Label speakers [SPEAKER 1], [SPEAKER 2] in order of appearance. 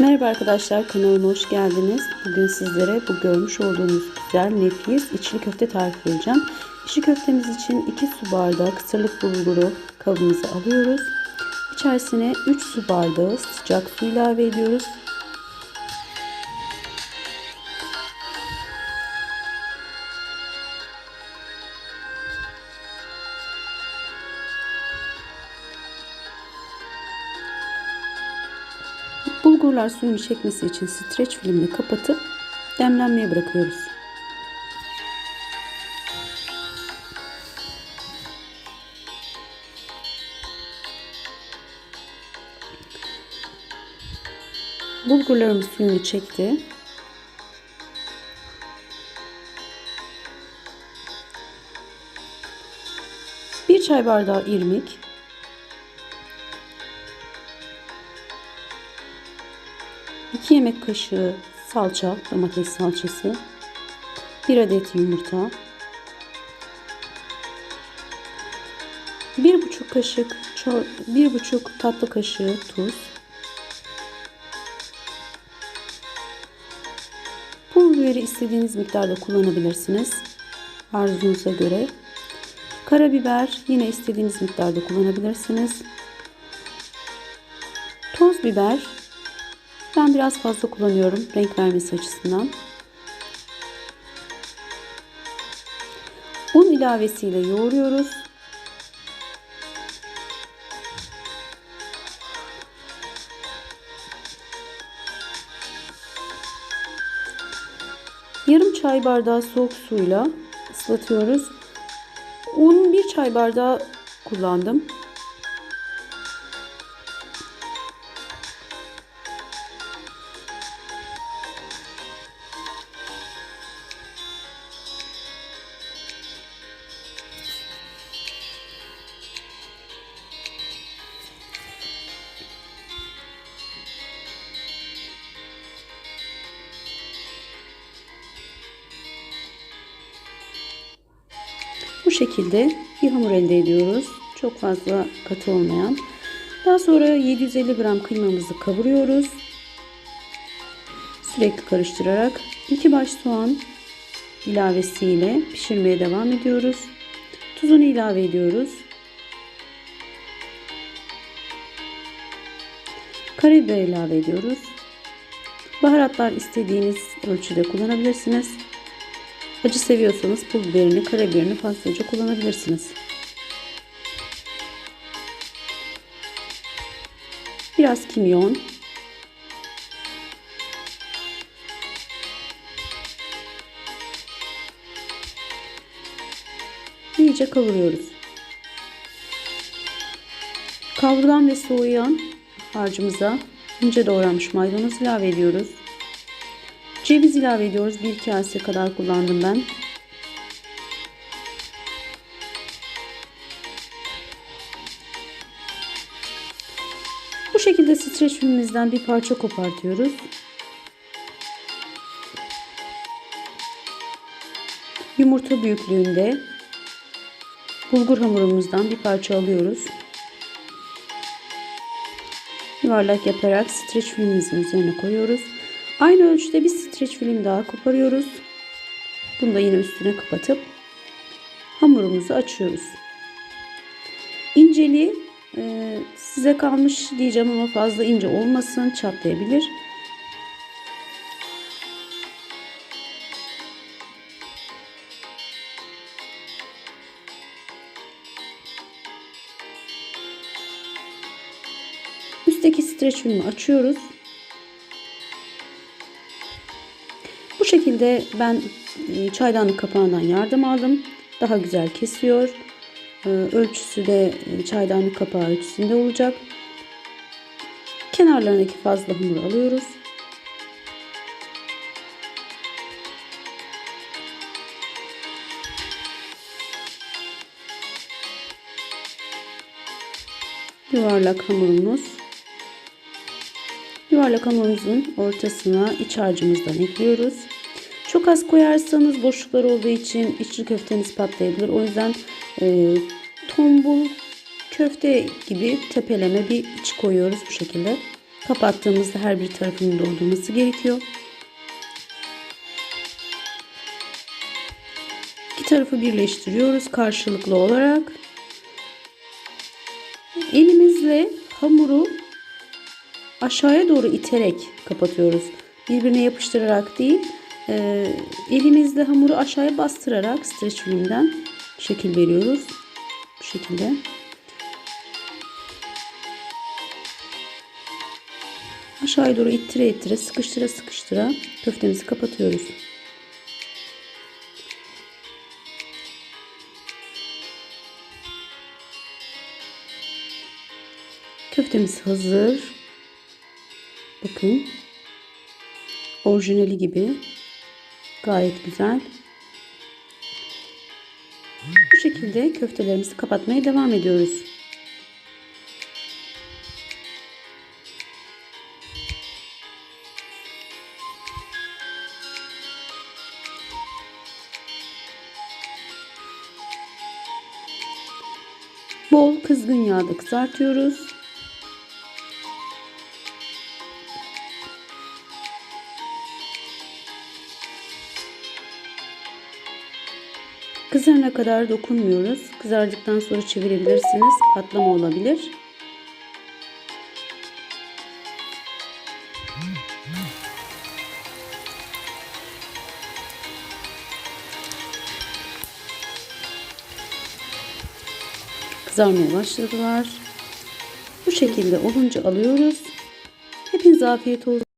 [SPEAKER 1] Merhaba arkadaşlar kanalıma hoş geldiniz. Bugün sizlere bu görmüş olduğunuz güzel nefis içli köfte tarifi vereceğim. İçli köftemiz için 2 su bardağı kısırlık bulguru kabımıza alıyoruz. İçerisine 3 su bardağı sıcak su ilave ediyoruz. Bulgurlar suyunu çekmesi için streç filmle kapatıp demlenmeye bırakıyoruz. Bulgurlarımız suyunu çekti. Bir çay bardağı irmik, 2 yemek kaşığı salça, domates salçası, 1 adet yumurta, 1,5 kaşık 1,5 tatlı kaşığı tuz, pul biberi istediğiniz miktarda kullanabilirsiniz. Arzunuza göre. Karabiber yine istediğiniz miktarda kullanabilirsiniz. Toz biber ben biraz fazla kullanıyorum renk vermesi açısından. Un ilavesiyle yoğuruyoruz. Yarım çay bardağı soğuk suyla ıslatıyoruz. Un bir çay bardağı kullandım. Bu şekilde bir hamur elde ediyoruz. Çok fazla katı olmayan. Daha sonra 750 gram kıymamızı kavuruyoruz. Sürekli karıştırarak 2 baş soğan ilavesiyle pişirmeye devam ediyoruz. Tuzunu ilave ediyoruz. Karabiber ilave ediyoruz. Baharatlar istediğiniz ölçüde kullanabilirsiniz. Acı seviyorsanız pul biberini, karabiberini fazlaca kullanabilirsiniz. Biraz kimyon. İyice kavuruyoruz. Kavrulan ve soğuyan harcımıza ince doğranmış maydanoz ilave ediyoruz. Ceviz ilave ediyoruz. Bir kase kadar kullandım ben. Bu şekilde streç filmimizden bir parça kopartıyoruz. Yumurta büyüklüğünde bulgur hamurumuzdan bir parça alıyoruz. Yuvarlak yaparak streç filmimizin üzerine koyuyoruz. Aynı ölçüde bir streç film daha koparıyoruz. Bunu da yine üstüne kapatıp hamurumuzu açıyoruz. İnceliği e, size kalmış diyeceğim ama fazla ince olmasın çatlayabilir. Üstteki streç filmi açıyoruz. Şekilde ben e, çaydanlık kapağından yardım aldım. Daha güzel kesiyor. E, ölçüsü de e, çaydanlık kapağı ölçüsünde olacak. Kenarlarındaki fazla hamuru alıyoruz. Yuvarlak hamurumuz. Yuvarlak hamurumuzun ortasına iç harcımızdan ekliyoruz. Çok az koyarsanız boşluklar olduğu için içli köfteniz patlayabilir. O yüzden e, tombul köfte gibi tepeleme bir iç koyuyoruz bu şekilde. Kapattığımızda her bir tarafının doldurması gerekiyor. İki tarafı birleştiriyoruz karşılıklı olarak. Elimizle hamuru aşağıya doğru iterek kapatıyoruz. Birbirine yapıştırarak değil, e, elimizle hamuru aşağıya bastırarak streç filmden şekil veriyoruz. Bu şekilde. Aşağıya doğru ittire ittire, sıkıştıra sıkıştıra köftemizi kapatıyoruz. Köftemiz hazır. Bakın. Orijinali gibi. Gayet güzel. Bu şekilde köftelerimizi kapatmaya devam ediyoruz. Bol kızgın yağda kızartıyoruz. Kızarana kadar dokunmuyoruz. Kızardıktan sonra çevirebilirsiniz. Patlama olabilir. Kızarmaya başladılar. Bu şekilde olunca alıyoruz. Hepinize afiyet olsun.